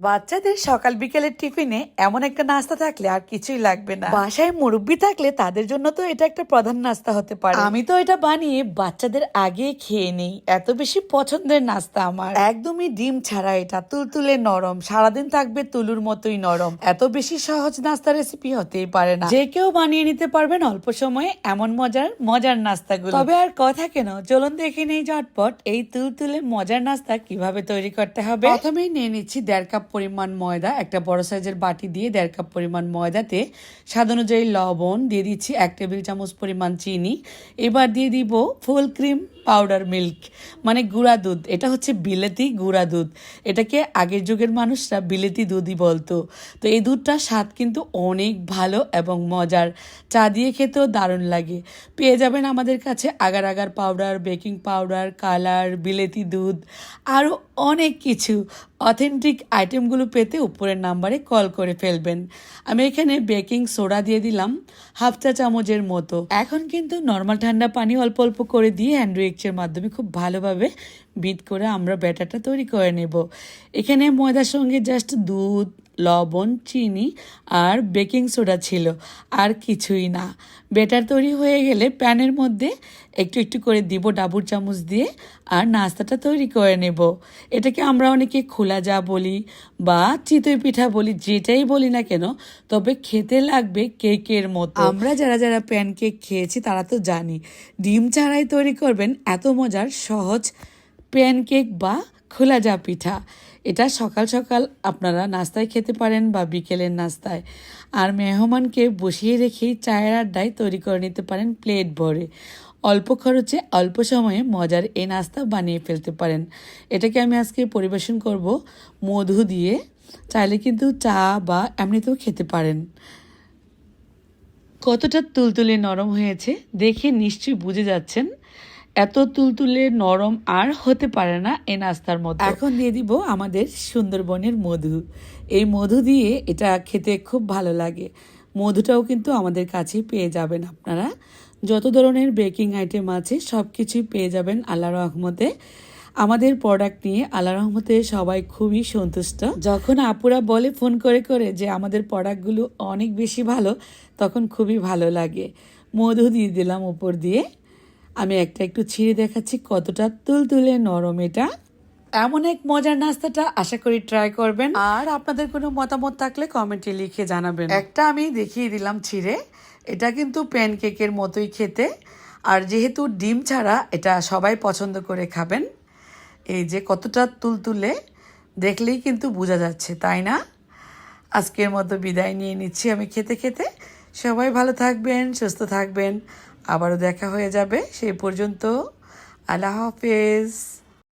বাচ্চাদের সকাল বিকেলের টিফিনে এমন একটা নাস্তা থাকলে আর কিছুই লাগবে না। বাসায় মুরব্বি থাকলে তাদের জন্য তো এটা একটা প্রধান নাস্তা হতে পারে। আমি তো এটা বানিয়ে বাচ্চাদের আগে খেয়ে নেই। এত বেশি পছন্দের নাস্তা আমার। একদমই ডিম ছাড়া এটা তুলতুলে নরম। সারাদিন থাকবে তুলুর মতোই নরম। এত বেশি সহজ নাস্তা রেসিপি হতেই পারে না। যে কেউ বানিয়ে নিতে পারবেন অল্প সময়ে এমন মজার মজার নাস্তাগুলো। তবে আর কথা কেন? চলুন দেখে নেই ঝটপট এই তুলতুলে মজার নাস্তা কীভাবে তৈরি করতে হবে। প্রথমেই নিয়ে নিচ্ছি দেড় কাপ পরিমাণ ময়দা, একটা বড় সাইজের বাটি দিয়ে দেড় কাপ পরিমাণ ময়দাতে স্বাদ অনুযায়ী লবণ দিয়ে দিচ্ছি এক টেবিল চামচ পরিমাণ চিনি। এবার দিয়ে দিব ফুল ক্রিম পাউডার মিল্ক মানে গুঁড়া দুধ। এটা হচ্ছে বিলেতি গুঁড়া দুধ। এটাকে আগের যুগের মানুষরা বিলেতি দুধই বলতো। তো এই দুধটার স্বাদ কিন্তু অনেক ভালো এবং মজার। চা দিয়ে খেতেও দারুণ লাগে। পেয়ে যাবেন আমাদের কাছে agar agar powder, baking powder, colour, বিলেতি দুধ, আরও অনেক কিছু অথেন্টিক আইটেমগুলো পেতে উপরের নাম্বারে কল করে ফেলবেন। আমি এখানে বেকিং সোডা দিয়ে দিলাম হাফ চা চামচের মতো। এখন কিন্তু নর্মাল ঠান্ডা পানি অল্প অল্প করে দিয়ে হ্যান্ড মাধ্যমে খুব ভালোভাবে বিট করে আমরা ব্যাটারটা তৈরি করে নেব। এখানে ময়দার সঙ্গে জাস্ট দুধ লবণ, চিনি আর বেকিং সোডা ছিল, আর কিছুই না। বেটার তৈরি হয়ে গেলে প্যানের মধ্যে একটু একটু করে দিব ডাবুর চামচ দিয়ে আর নাস্তাটা তৈরি করে নেব। এটাকে আমরা অনেকে খোলা যা বলি বা চিতই পিঠা বলি, যেটাই বলি না কেন, তবে খেতে লাগবে কেকের মতো। আমরা যারা যারা প্যান কেক খেয়েছি, তারা তো জানি, ডিম ছাড়াই তৈরি করবেন এত মজার সহজ প্যানকেক বা খোলা যা পিঠা। এটা সকাল সকাল আপনারা নাস্তায় খেতে পারেন বা বিকেলের নাস্তায়। আর মেহমানকে বসিয়ে রেখেই চায়ের আড্ডায় তৈরি করে নিতে পারেন প্লেট ভরে। অল্প খরচে, অল্প সময়ে মজার এই নাস্তা বানিয়ে ফেলতে পারেন। এটাকে আমি আজকে পরিবেশন করব মধু দিয়ে। চাইলে কিন্তু চা বা এমনিতেও খেতে পারেন। কতটা তুলতুলে নরম হয়েছে দেখে নিশ্চয়ই বুঝে যাচ্ছেন। এত তুলতুলে নরম আর হতে পারে না এই নাস্তার মধ্যে। এখন দিয়ে দিব আমাদের সুন্দরবনের মধু। এই মধু দিয়ে এটা খেতে খুব ভালো লাগে। মধুটাও কিন্তু আমাদের কাছেই পেয়ে যাবেন আপনারা। যত ধরনের বেকিং আইটেম আছে সব কিছুই পেয়ে যাবেন আল্লাহ রহমতে। আমাদের প্রোডাক্ট নিয়ে আল্লাহ রহমতে সবাই খুবই সন্তুষ্ট। যখন আপুরা বলে ফোন করে করে যে আমাদের প্রোডাক্টগুলো অনেক বেশি ভালো, তখন খুবই ভালো লাগে। মধু দিয়ে দিলাম উপর দিয়ে। আমি একটা একটু ছিঁড়ে দেখাচ্ছি কতটা তুলতুলে নরম এটা। এমন এক মজার নাস্তাটা আশা করি ট্রাই করবেন। আর আপনাদের কোনো মতামত থাকলে কমেন্টে লিখে জানাবেন। একটা আমি দেখিয়ে দিলাম ছিঁড়ে। এটা কিন্তু প্যানকেকের মতোই খেতে। আর যেহেতু ডিম ছাড়া এটা সবাই পছন্দ করে খাবেন এই যে কতটা তুলতুলে দেখলেই কিন্তু বোঝা যাচ্ছে তাই না? আজকের মতো বিদায় নিয়ে নিচ্ছি আমি খেতে খেতে। সবাই ভালো থাকবেন সুস্থ থাকবেন। আবারও দেখা হয়ে যাবে। সেই পর্যন্ত আল্লাহ হাফেজ।